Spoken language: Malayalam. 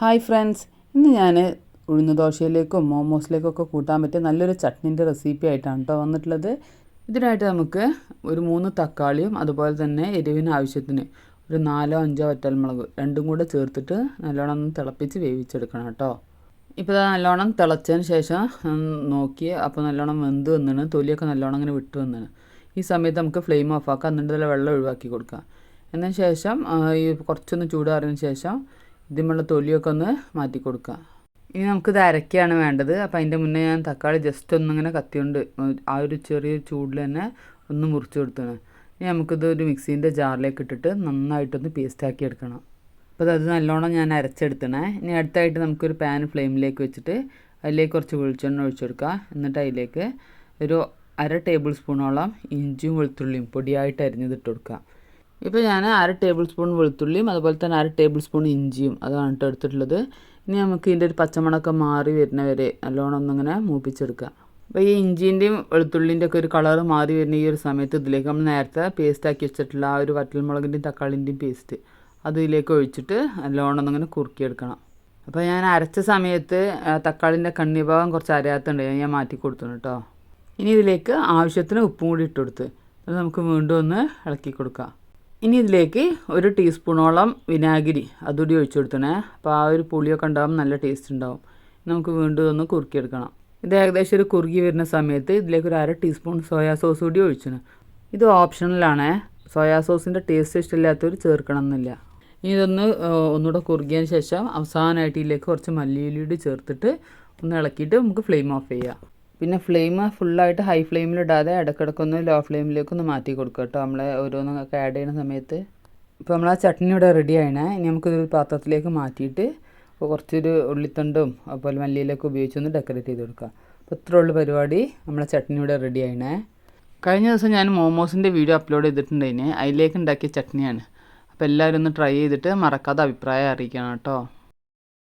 ഹായ് ഫ്രണ്ട്സ് ഇന്ന് ഞാൻ ഉഴുന്ന ദോശയിലേക്കും മോമോസിലേക്കൊക്കെ കൂട്ടാൻ പറ്റിയ നല്ലൊരു ചട്നിന്റെ റെസിപ്പി ആയിട്ടാണ് കേട്ടോ വന്നിട്ടുള്ളത്. ഇതിനായിട്ട് നമുക്ക് ഒരു മൂന്ന് തക്കാളിയും അതുപോലെ തന്നെ എരിവിന് ആവശ്യത്തിന് ഒരു നാലോ അഞ്ചോ വറ്റൽമുളക് രണ്ടും കൂടെ ചേർത്തിട്ട് നല്ലോണം ഒന്ന് തിളപ്പിച്ച് വേവിച്ചെടുക്കണം കേട്ടോ. ഇപ്പോൾ ഇതാ നല്ലോണം തിളച്ചതിന് ശേഷം നോക്കി അപ്പോൾ നല്ലോണം വെന്ത് വന്നാണ് തൊലിയൊക്കെ നല്ലോണം ഇങ്ങനെ വിട്ട് വന്നാണ്. ഈ സമയത്ത് നമുക്ക് ഫ്ലെയിം ഓഫ് ആക്കാം എന്നിട്ട് വെള്ളം ഒഴിവാക്കി കൊടുക്കുക എന്നതിന് ശേഷം ഈ കുറച്ചൊന്ന് ചൂടാറിയതിന് ശേഷം ഇതിമുള്ള തൊലിയൊക്കെ ഒന്ന് മാറ്റി കൊടുക്കുക. ഇനി നമുക്കിത് അരക്കുകയാണ് വേണ്ടത്. അപ്പോൾ അതിന്റെ മുന്നേ ഞാൻ തക്കാളി ജസ്റ്റ് ഒന്നിങ്ങനെ കത്തിയുണ്ട് ആ ഒരു ചെറിയ ചൂടിൽ തന്നെ ഒന്ന് മുറിച്ച് കൊടുത്തണം. ഇനി നമുക്കിത് ഒരു മിക്സീന്റെ ജാറിലേക്ക് ഇട്ടിട്ട് നന്നായിട്ടൊന്ന് പേസ്റ്റാക്കി എടുക്കണം. അപ്പോൾ അത് നല്ലോണം ഞാൻ അരച്ചെടുത്തണേ. ഇനി അടുത്തായിട്ട് നമുക്കൊരു പാൻ ഫ്ലെയിമിലേക്ക് വെച്ചിട്ട് അതിലേക്ക് കുറച്ച് വെളിച്ചെണ്ണ ഒഴിച്ചെടുക്കുക എന്നിട്ട് അതിലേക്ക് ഒരു അര ടേബിൾ സ്പൂണോളം ഇഞ്ചിയും വെളുത്തുള്ളിയും പൊടിയായിട്ട് അരിഞ്ഞതിട്ട് കൊടുക്കുക. ഇപ്പോൾ ഞാൻ അര ടേബിൾ സ്പൂൺ വെളുത്തുള്ളിയും അതുപോലെ തന്നെ അര ടേബിൾ സ്പൂൺ ഇഞ്ചിയും അതാണ് കേട്ടോ എടുത്തിട്ടുള്ളത്. ഇനി നമുക്ക് ഇതിന്റെ ഒരു പച്ചമണക്കം മാറി വരുന്ന വരെ നല്ലോണം ഒന്നിങ്ങനെ മൂപ്പിച്ചെടുക്കുക അപ്പോൾ ഈ ഇഞ്ചിന്റെയും വെളുത്തുള്ളിന്റെ ഒക്കെ ഒരു കളർ മാറി വരുന്ന ഈ ഒരു സമയത്ത് ഇതിലേക്ക് നമ്മൾ നേരത്തെ പേസ്റ്റ് ആക്കി വെച്ചിട്ടുള്ള ആ ഒരു വറ്റൽമുളകിന്റെയും തക്കാളിന്റെയും പേസ്റ്റ് അതിലേക്ക് ഒഴിച്ചിട്ട് നല്ലോണം ഒന്നിങ്ങനെ കുറുക്കിയെടുക്കണം. അപ്പോൾ ഞാൻ അരച്ച സമയത്ത് തക്കാളിന്റെ കണ്ണിഭാഗം കുറച്ച് അരയാത്തുണ്ട്. ഞാൻ മാറ്റി കൊടുത്തു കേട്ടോ ഇനി ഇതിലേക്ക് ആവശ്യത്തിന് ഉപ്പും കൂടി ഇട്ട് കൊടുത്ത്. അത് നമുക്ക് വീണ്ടും ഒന്ന് ഇളക്കി കൊടുക്കാം. ഇനി ഇതിലേക്ക് ഒരു ടീസ്പൂണോളം വിനാഗിരി അതുകൂടി ഒഴിച്ചു കൊടുത്തണേ. അപ്പോൾ ആ ഒരു പുളിയൊക്കെ ഉണ്ടാകും നല്ല ടേസ്റ്റ് ഉണ്ടാവും. നമുക്ക് വീണ്ടും ഒന്ന് കുറുക്കിയെടുക്കണം. ഇത് ഏകദേശം ഒരു കുറുകി വരുന്ന സമയത്ത് ഇതിലേക്ക് ഒരു അര ടീസ്പൂൺ സോയാ സോസ് കൂടി ഒഴിച്ചു ഇത് ഓപ്ഷണലാണ് സോയാ സോസിന്റെ ടേസ്റ്റ് ഇഷ്ടമില്ലാത്തവർ ചേർക്കണം എന്നില്ല ഇനി ഇതൊന്ന് ഒന്നുകൂടെ കുറുകിയതിന് ശേഷം അവസാനമായിട്ട് ഇതിലേക്ക് കുറച്ച് മല്ലിയിലൂടെ ചേർത്തിട്ട് ഒന്ന് ഇളക്കിയിട്ട് നമുക്ക് ഫ്ലെയിം ഓഫ് ചെയ്യാം. പിന്നെ ഫ്ലെയിം ഫുള്ളായിട്ട് ഹൈ ഫ്ലെയിമിലിടാതെ ഇടയ്ക്കിടയ്ക്കൊന്ന് ലോ ഫ്ലെയിമിലേക്ക് ഒന്ന് മാറ്റി കൊടുക്കുക കേട്ടോ. നമ്മളെ ഓരോന്നൊക്കെ ആഡ് ചെയ്യുന്ന സമയത്ത്. ഇപ്പോൾ നമ്മൾ ആ ചട്നി ഇവിടെ റെഡി ആയിണേ ഇനി നമുക്കിതൊരു പാത്രത്തിലേക്ക് മാറ്റിയിട്ട് കുറച്ചൊരു ഉള്ളിത്തണ്ടും അതുപോലെ മല്ലിയിലൊക്കെ ഉപയോഗിച്ചൊന്ന് ഡെക്കറേറ്റ് ചെയ്ത് കൊടുക്കുക. അപ്പോൾ ഇത്ര ഉള്ള പരിപാടി. നമ്മളെ ചട്നി ഇവിടെ റെഡി ആയിണേ കഴിഞ്ഞ ദിവസം ഞാൻ മോമോസിന്റെ വീഡിയോ അപ്ലോഡ് ചെയ്തിട്ടുണ്ടായിന്. അതിലേക്ക് ഉണ്ടാക്കിയ ചട്നിയാണ്. അപ്പോൾ എല്ലാവരും ഒന്ന് ട്രൈ ചെയ്തിട്ട് മറക്കാതെ അഭിപ്രായം അറിയിക്കണം കേട്ടോ.